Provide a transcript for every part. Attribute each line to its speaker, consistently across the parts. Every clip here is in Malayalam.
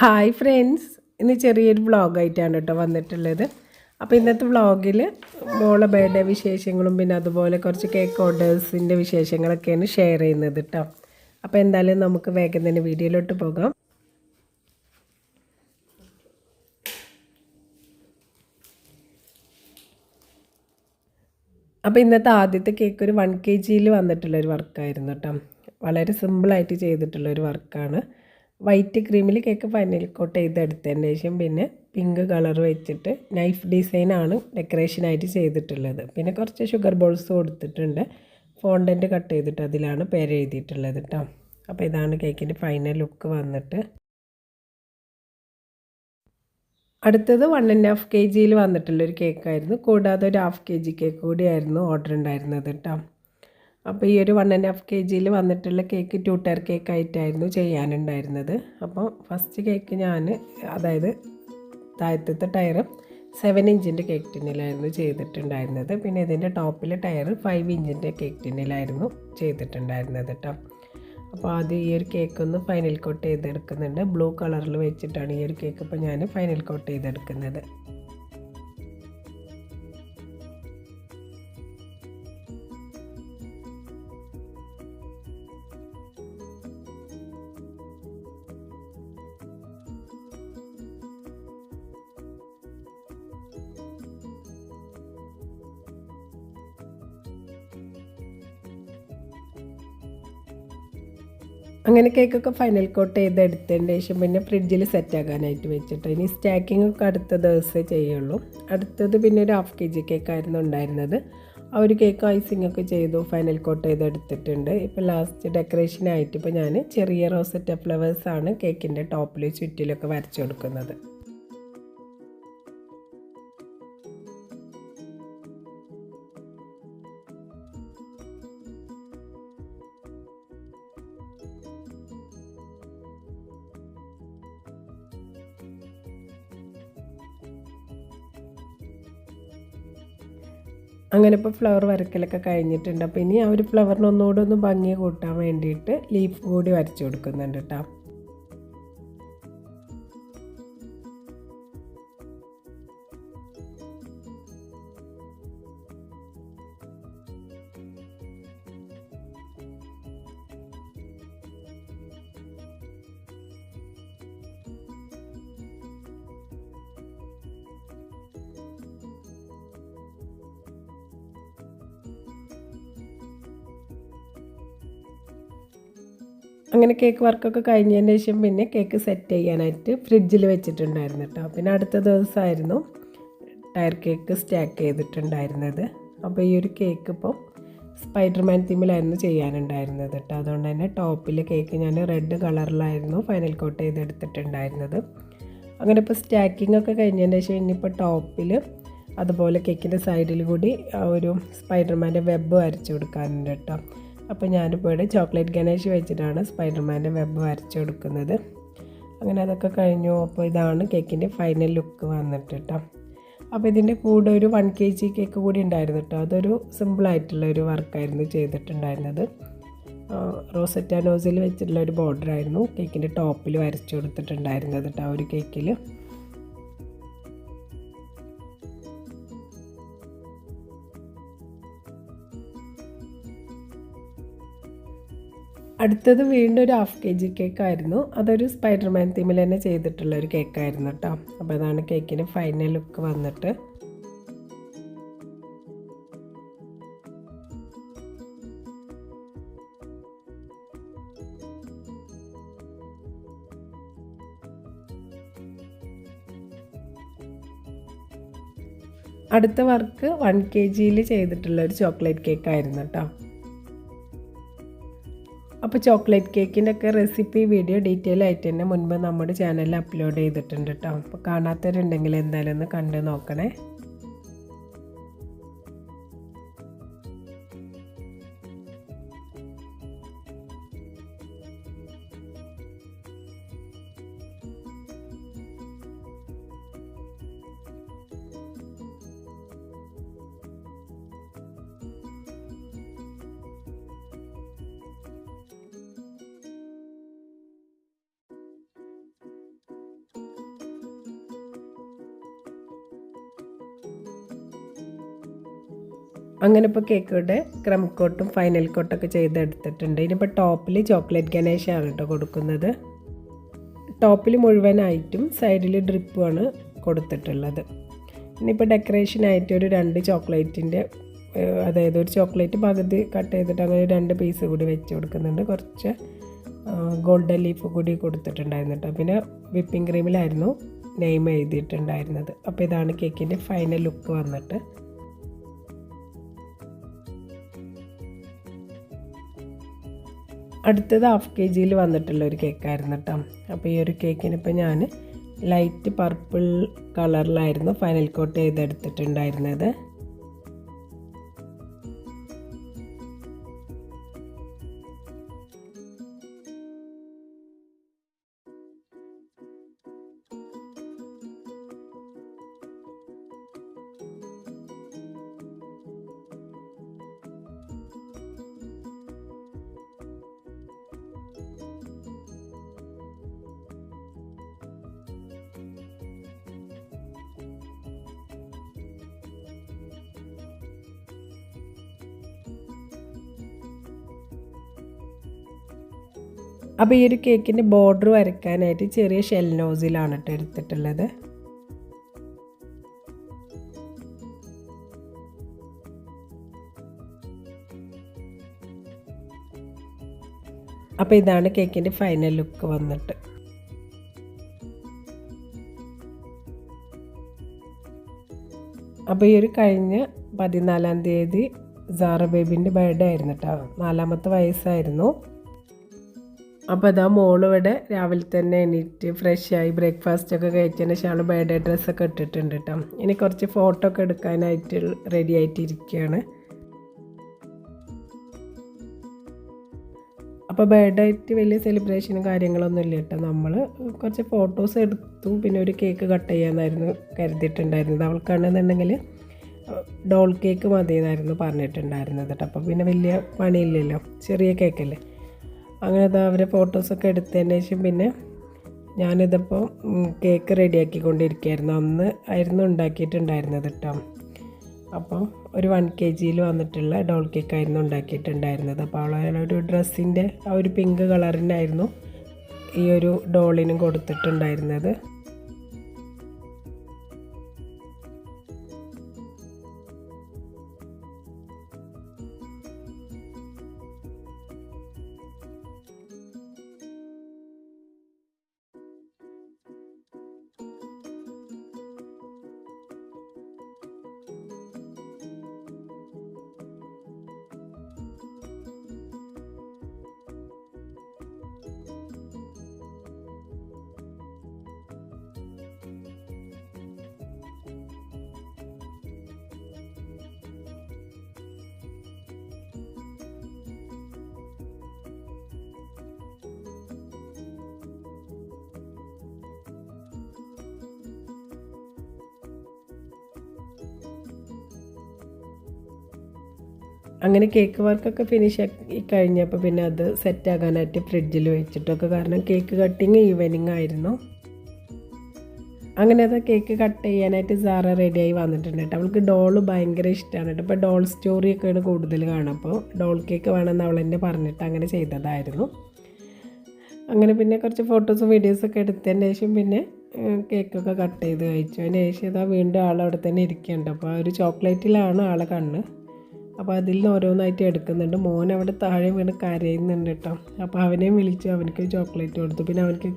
Speaker 1: Hi friends. ഇന്ന് ചെറിയൊരു വ്ളോഗായിട്ടാണ് കേട്ടോ വന്നിട്ടുള്ളത്. അപ്പോൾ ഇന്നത്തെ വ്ളോഗിൽ മോളെ ബർത്ത്ഡേ വിശേഷങ്ങളും പിന്നെ അതുപോലെ കുറച്ച് കേക്ക് ഓർഡേഴ്സിന്റെ വിശേഷങ്ങളൊക്കെയാണ് ഷെയർ ചെയ്യുന്നത് കേട്ടോ അപ്പോൾ എന്തായാലും നമുക്ക് വേഗം തന്നെ വീഡിയോയിലോട്ട് പോകാം. അപ്പോൾ ഇന്നത്തെ ആദ്യത്തെ കേക്ക് ഒരു വൺ കെ ജിയിൽ വന്നിട്ടുള്ളൊരു വർക്കായിരുന്നു കേട്ടോ വളരെ സിമ്പിളായിട്ട് ചെയ്തിട്ടുള്ളൊരു വർക്കാണ് വൈറ്റ് ക്രീമിൽ കേക്ക് ഫൈനൽ കോട്ട് ചെയ്തെടുത്തതിന് ശേഷം പിന്നെ പിങ്ക് കളർ വെച്ചിട്ട് നൈഫ് ഡിസൈനാണ് ഡെക്കറേഷനായിട്ട് ചെയ്തിട്ടുള്ളത്. പിന്നെ കുറച്ച് ഷുഗർ ബോൾസ് കൊടുത്തിട്ടുണ്ട്. ഫോണ്ടന്റ് കട്ട് ചെയ്തിട്ട് അതിലാണ് പേര് എഴുതിയിട്ടുള്ളത് കേട്ടോ അപ്പോൾ ഇതാണ് കേക്കിന്റെ ഫൈനൽ ലുക്ക് വന്നിട്ട്. അടുത്തത് വൺ ആൻഡ് ഹാഫ് കെ ജിയിൽ വന്നിട്ടുള്ളൊരു കേക്കായിരുന്നു. കൂടാതെ ഒരു ഹാഫ് കെ ജി കേക്ക് കൂടിയായിരുന്നു ഓർഡർ ഉണ്ടായിരുന്നത് കേട്ടോ അപ്പോൾ ഈ ഒരു വൺ ആൻഡ് ഹാഫ് കെ ജിയിൽ വന്നിട്ടുള്ള കേക്ക് ടു ടയർ കേക്ക് ആയിട്ടായിരുന്നു ചെയ്യാനുണ്ടായിരുന്നത്. അപ്പോൾ ഫസ്റ്റ് കേക്ക് ഞാൻ അതായത് താഴത്തെ ടയർ സെവൻ ഇഞ്ചിന്റെ കേക്ക് ടിന്നിലായിരുന്നു ചെയ്തിട്ടുണ്ടായിരുന്നത്. പിന്നെ ഇതിന്റെ ടോപ്പിലെ ടയർ ഫൈവ് ഇഞ്ചിന്റെ കേക്ക് ടിന്നിലായിരുന്നു ചെയ്തിട്ടുണ്ടായിരുന്നത് കേട്ടോ അപ്പോൾ ആദ്യം ഈ ഒരു കേക്ക് ഒന്ന് ഫൈനൽ കോട്ട് ചെയ്തെടുക്കുന്നുണ്ട്. ബ്ലൂ കളറിൽ വെച്ചിട്ടാണ് ഈ ഒരു കേക്ക് ഇപ്പോൾ ഞാൻ ഫൈനൽ കോട്ട് ചെയ്തെടുക്കുന്നത്. അങ്ങനെ കേക്കൊക്കെ ഫൈനൽ കോട്ട് ചെയ്ത് എടുത്തതിന് ശേഷം പിന്നെ ഫ്രിഡ്ജിൽ സെറ്റ് ആക്കാനായിട്ട് വെച്ചിട്ട്. ഇനി സ്റ്റാക്കിംഗ് ഒക്കെ അടുത്ത ദിവസമേ ചെയ്യുള്ളൂ. അടുത്തത് പിന്നെ ഒരു ഹാഫ് കെ ജി കേക്കായിരുന്നു ഉണ്ടായിരുന്നത്. ആ ഒരു കേക്ക് ഐസിങ് ഒക്കെ ചെയ്തു ഫൈനൽ കോട്ട് ചെയ്ത് എടുത്തിട്ടുണ്ട്. ഇപ്പോൾ ലാസ്റ്റ് ഡെക്കറേഷനായിട്ട് ഇപ്പോൾ ഞാൻ ചെറിയ റോസറ്റ ഫ്ലവേഴ്സാണ് കേക്കിന്റെ ടോപ്പിൽ ചുറ്റിലൊക്കെ വരച്ചു കൊടുക്കുന്നത്. അങ്ങനെ ഇപ്പോൾ ഫ്ലവർ വരക്കലൊക്കെ കഴിഞ്ഞിട്ടുണ്ട്. അപ്പോൾ ഇനി ആ ഒരു ഫ്ലവറിന് ഒന്നുകൂടെ ഒന്ന് ഭംഗി കൂട്ടാൻ വേണ്ടിയിട്ട് ലീഫ് കൂടി വരച്ചു കൊടുക്കുന്നുണ്ട് കേട്ടോ അങ്ങനെ കേക്ക് വർക്കൊക്കെ കഴിഞ്ഞതിന് ശേഷം പിന്നെ കേക്ക് സെറ്റ് ചെയ്യാനായിട്ട് ഫ്രിഡ്ജിൽ വെച്ചിട്ടുണ്ടായിരുന്നു കേട്ടോ പിന്നെ അടുത്ത ദിവസമായിരുന്നു ടയർ കേക്ക് സ്റ്റാക്ക് ചെയ്തിട്ടുണ്ടായിരുന്നത്. അപ്പോൾ ഈ ഒരു കേക്ക് ഇപ്പോൾ സ്പൈഡർമാൻ തീമിലായിരുന്നു ചെയ്യാനുണ്ടായിരുന്നത് കേട്ടോ അതുകൊണ്ട് തന്നെ ടോപ്പിൽ കേക്ക് ഞാൻ റെഡ് കളറിലായിരുന്നു ഫൈനൽ കോട്ട് ചെയ്തെടുത്തിട്ടുണ്ടായിരുന്നത്. അങ്ങനെ ഇപ്പോൾ സ്റ്റാക്കിംഗ് ഒക്കെ കഴിഞ്ഞതിന് ശേഷം ഇനിയിപ്പോൾ ടോപ്പിൽ അതുപോലെ കേക്കിന്റെ സൈഡിൽ കൂടി ഒരു സ്പൈഡർമാന്റെ വെബ് വരച്ചു കൊടുക്കാനുണ്ട് കേട്ടോ അപ്പോൾ ഞാനിപ്പോൾ ഇവിടെ ചോക്ലേറ്റ് ഗണേഷ് വെച്ചിട്ടാണ് സ്പൈഡർമാന്റെ വെബ് വരച്ചു കൊടുക്കുന്നത്. അങ്ങനെ അതൊക്കെ കഴിഞ്ഞു. അപ്പോൾ ഇതാണ് കേക്കിന്റെ ഫൈനൽ ലുക്ക് വന്നിട്ട് കേട്ടോ. അപ്പോൾ ഇതിന്റെ കൂടെ ഒരു വൺ കെ ജി കേക്ക് കൂടി ഉണ്ടായിരുന്നു കേട്ടോ. അതൊരു സിമ്പിളായിട്ടുള്ള ഒരു വർക്കായിരുന്നു ചെയ്തിട്ടുണ്ടായിരുന്നത്. റോസറ്റ നോസിൽ വെച്ചിട്ടുള്ള ഒരു ബോർഡറായിരുന്നു കേക്കിന്റെ ടോപ്പിൽ വരച്ചു കൊടുത്തിട്ടുണ്ടായിരുന്നത് കേട്ടോ ഒരു കേക്കിൽ. അടുത്തത് വീണ്ടും ഒരു ഹാഫ് കെ ജി കേക്കായിരുന്നു അതൊരു സ്പൈഡർമാൻ തീമിൽ തന്നെ ചെയ്തിട്ടുള്ള ഒരു കേക്കായിരുന്നു കേട്ടോ അപ്പോൾ അതാണ് കേക്കിന് ഫൈനൽ ലുക്ക് വന്നിട്ട്. അടുത്ത വർക്ക് വൺ കെ ജിയിൽ ചെയ്തിട്ടുള്ള ഒരു ചോക്ലേറ്റ് കേക്കായിരുന്നു കേട്ടോ അപ്പോൾ ചോക്ലേറ്റ് കേക്കിന്റെ ഒക്കെ റെസിപ്പി വീഡിയോ ഡീറ്റെയിൽ ആയിട്ട് തന്നെ മുൻപ് നമ്മുടെ ചാനലിൽ അപ്ലോഡ് ചെയ്തിട്ടുണ്ട് കേട്ടോ അപ്പോൾ കാണാത്തവരുണ്ടെങ്കിൽ എന്തായാലും ഒന്ന് കണ്ട് നോക്കണേ. അങ്ങനെ ഇപ്പോൾ കേക്കിയുടെ ക്രം കോട്ടും ഫൈനൽ കോട്ടൊക്കെ ചെയ്തെടുത്തിട്ടുണ്ട്. ഇനിയിപ്പോൾ ടോപ്പിൽ ചോക്ലേറ്റ് ഗണേശാണ് കേട്ടോ കൊടുക്കുന്നത്. ടോപ്പിൽ മുഴുവനായിട്ടും സൈഡിൽ ഡ്രിപ്പുമാണ് കൊടുത്തിട്ടുള്ളത്. ഇനിയിപ്പോൾ ഡെക്കറേഷനായിട്ട് ഒരു രണ്ട് ചോക്ലേറ്റിന്റെ അതായത് ഒരു ചോക്ലേറ്റ് പകുതി കട്ട് ചെയ്തിട്ട് അങ്ങനെ രണ്ട് പീസ് കൂടി വെച്ച് കൊടുക്കുന്നുണ്ട്. കുറച്ച് ഗോൾഡൻ ലീഫ് കൂടി കൊടുത്തിട്ടുണ്ടായിരുന്നു കേട്ടോ പിന്നെ വിപ്പിംഗ് ക്രീമിലായിരുന്നു നെയിം എഴുതിയിട്ടുണ്ടായിരുന്നത്. അപ്പോൾ ഇതാണ് കേക്കിന്റെ ഫൈനൽ ലുക്ക് വന്നിട്ട്. അടുത്തത് ഹാഫ് കെ ജിയിൽ വന്നിട്ടുള്ള ഒരു കേക്കായിരുന്നു കേട്ടോ അപ്പോൾ ഈ ഒരു കേക്കിനിപ്പോൾ ഞാൻ ലൈറ്റ് പർപ്പിൾ കളറിലായിരുന്നു ഫൈനൽ കോട്ട് ചെയ്തെടുത്തിട്ടുണ്ടായിരുന്നത്. അപ്പോൾ ഈ ഒരു കേക്കിന്റെ ബോർഡർ വരയ്ക്കാനായിട്ട് ചെറിയ ഷെൽ നോസിലാണ് കേട്ടോ എടുത്തിട്ടുള്ളത്. അപ്പോൾ ഇതാണ് കേക്കിന്റെ ഫൈനൽ ലുക്ക് വന്നിട്ട്. അപ്പോൾ ഈ ഒരു കഴിഞ്ഞ പതിനാലാം തീയതി സാറ ബേബിന്റെ ബർത്ത്ഡേ ആയിരുന്നു കേട്ടോ നാലാമത്തെ വയസ്സായിരുന്നു. അപ്പോൾ അതാ മോളിവിടെ രാവിലെ തന്നെ എണീറ്റ് ആയി ബ്രേക്ക്ഫാസ്റ്റ് ഒക്കെ കഴിച്ചതിന് ശേഷം ആൾ ബർത്ത്ഡേ ഡ്രസ്സൊക്കെ ഇട്ടിട്ടുണ്ട് കേട്ടോ ഇനി കുറച്ച് ഫോട്ടോ ഒക്കെ എടുക്കാനായിട്ട് റെഡി ആയിട്ടിരിക്കുകയാണ് അപ്പോൾ ബർത്ത്ഡേ ആയിട്ട് വലിയ സെലിബ്രേഷനും കാര്യങ്ങളൊന്നും ഇല്ല കേട്ടോ നമ്മൾ കുറച്ച് ഫോട്ടോസ് എടുത്തു പിന്നെ ഒരു കേക്ക് കട്ട് ചെയ്യാമെന്നായിരുന്നു കരുതിയിട്ടുണ്ടായിരുന്നത്. അവൾക്കാണെന്നുണ്ടെങ്കിൽ ഡോൾ കേക്ക് മതി എന്നായിരുന്നു പറഞ്ഞിട്ടുണ്ടായിരുന്നത് കേട്ടോ അപ്പോൾ പിന്നെ വലിയ പണിയില്ലല്ലോ. ചെറിയ കേക്കല്ലേ അങ്ങനെ ഇതാ അവരെ ഫോട്ടോസൊക്കെ എടുത്തതിന് ശേഷം പിന്നെ ഞാനിതിപ്പോൾ കേക്ക് റെഡിയാക്കിക്കൊണ്ടിരിക്കുകയായിരുന്നു അന്ന് ആയിരുന്നു ഉണ്ടാക്കിയിട്ടുണ്ടായിരുന്നത് കേട്ടോ അപ്പം ഒരു വൺ കെ ജിയിൽ വന്നിട്ടുള്ള ഡോൾ കേക്കായിരുന്നു ഉണ്ടാക്കിയിട്ടുണ്ടായിരുന്നത്. അപ്പോൾ അവളൊരു ഡ്രസ്സിന്റെ ആ ഒരു പിങ്ക് കളറിന്റെ ആയിരുന്നു ഈ ഒരു ഡോളിനും കൊടുത്തിട്ടുണ്ടായിരുന്നത്. അങ്ങനെ കേക്ക് വർക്കൊക്കെ ഫിനിഷ് ആക്കി കഴിഞ്ഞപ്പോൾ പിന്നെ അത് സെറ്റ് ആകാനായിട്ട് ഫ്രിഡ്ജിൽ വെച്ചിട്ടൊക്കെ കാരണം കേക്ക് കട്ടിങ് ഈവനിങ് ആയിരുന്നു. അങ്ങനെ അത് കേക്ക് കട്ട് ചെയ്യാനായിട്ട് സാറ റെഡിയായി വന്നിട്ടുണ്ട് കേട്ടോ. അവൾക്ക് ഡോൾ ഭയങ്കര ഇഷ്ടമാണ് കേട്ടോ. ഇപ്പോൾ ഡോൾ സ്റ്റോറിയൊക്കെയാണ് കൂടുതൽ കാണുമ്പോൾ ഡോൾ കേക്ക് വേണമെന്ന് അവൾ എന്നെ പറഞ്ഞിട്ട് അങ്ങനെ ചെയ്തതായിരുന്നു. അങ്ങനെ പിന്നെ കുറച്ച് ഫോട്ടോസും വീഡിയോസൊക്കെ എടുത്തതിന് ശേഷം പിന്നെ കേക്കൊക്കെ കട്ട് ചെയ്ത് കഴിച്ചു. അതിന് ശേഷം ഇതാ വീണ്ടും ആൾ അവിടെ തന്നെ ഇരിക്കുന്നുണ്ട് അപ്പോൾ ആ ഒരു ചോക്ലേറ്റിലാണ് ആളെ കണ്ണ്. അപ്പോൾ അതിൽ നിന്ന് ഓരോന്നായിട്ട് എടുക്കുന്നുണ്ട്. മോൻ അവിടെ താഴെ വീണ് കരയുന്നുണ്ട് കേട്ടോ അപ്പോൾ അവനെയും വിളിച്ചു. അവനക്ക് ചോക്ലേറ്റ് കൊടുത്തു. പിന്നെ അവനക്ക്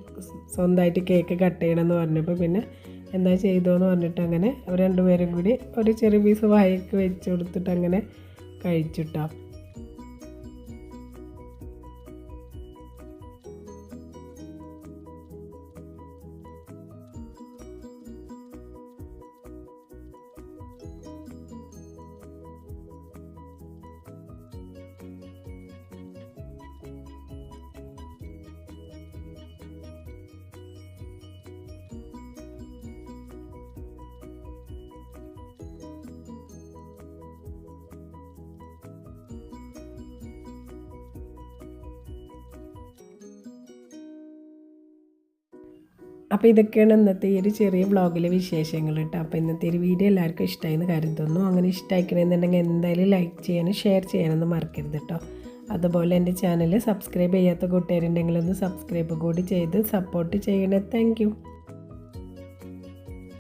Speaker 1: സ്വന്തമായിട്ട് കേക്ക് കട്ട് ചെയ്യണമെന്ന് പറഞ്ഞപ്പോൾ പിന്നെ എന്താ ചെയ്തോന്ന് പറഞ്ഞിട്ട് അങ്ങനെ അവർ രണ്ടുപേരും കൂടി ഒരു ചെറിയ പീസ് വായക്ക് വെച്ച് കൊടുത്തിട്ട് അങ്ങനെ കഴിച്ചിട്ടോ അപ്പോൾ ഇതൊക്കെയാണ് ഇന്നത്തെ ഈ ഒരു ചെറിയ ബ്ലോഗിലെ വിശേഷങ്ങൾ കേട്ടോ. അപ്പോൾ ഇന്നത്തെ ഒരു വീഡിയോ എല്ലാവർക്കും ഇഷ്ടമായെന്ന് കാര്യം തോന്നുന്നു അങ്ങനെ ഇഷ്ടമായിക്കണമെന്നുണ്ടെങ്കിൽ എന്തായാലും ലൈക്ക് ചെയ്യാനും ഷെയർ ചെയ്യാനൊന്നും മറക്കരുത് കേട്ടോ. അതുപോലെ എന്റെ ചാനൽ സബ്സ്ക്രൈബ് ചെയ്യാത്ത കൂട്ടുകാരുണ്ടെങ്കിൽ ഒന്ന് സബ്സ്ക്രൈബ് കൂടി ചെയ്ത് സപ്പോർട്ട് ചെയ്യണേ. താങ്ക്